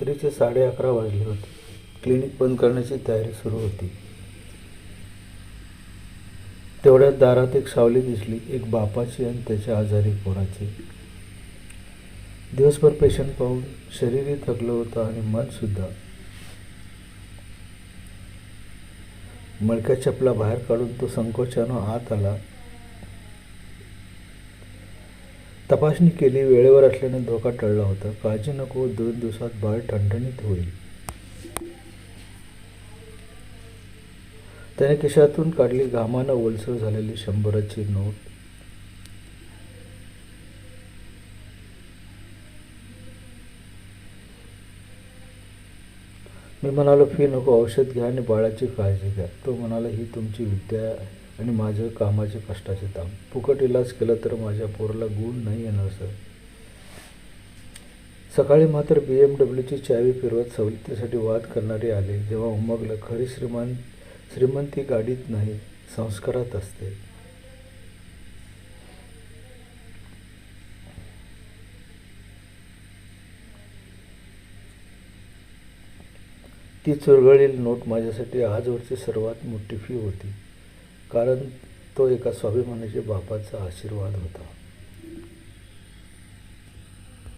रात्रीचे साडे अकरा वाजले होते. क्लिनिक बंद करण्याची तयारी सुरू होती. तेवढ्यात दारात एक सावली दिसली एक बापाची आणि त्याच्या आजारी पोराची. दिवसभर पेशंट पाहून शरीरही थकलं होतं आणि मनसुद्धा मळक्या चपला बाहेर काढून तो संकोचानं आत आला. तपासणी केली वेळेवर असल्याने धोका टळला होता. काळजी नको दोन दिवसात बाळ ठणठणीत होईल. त्याने खिशातून काढली घामानं ओलसर झालेली शंभराची नोट. मी म्हणालो फी नको औषध घ्या आणि बाळाची काळजी घ्या. तो म्हणाला ही तुमची विद्या आहे. आणि माझं कामाचे कष्टाचे दाम फुकट इलाज केला तर माझ्या पोराला गुण नाही येणार सर. सकाळी मात्र बी एम डब्ल्यूची चावी फिरवत सवलतीसाठी वाद करणारे आले जेव्हा उमगलं खरी श्रीमान श्रीमंती गाडीत नाही संस्कारात असते. ती चुरगळील नोट माझ्यासाठी आजवरची सर्वात मोठी फी होती. कारण तो एका स्वाभिमानाच्या बापाचा आशीर्वाद होता.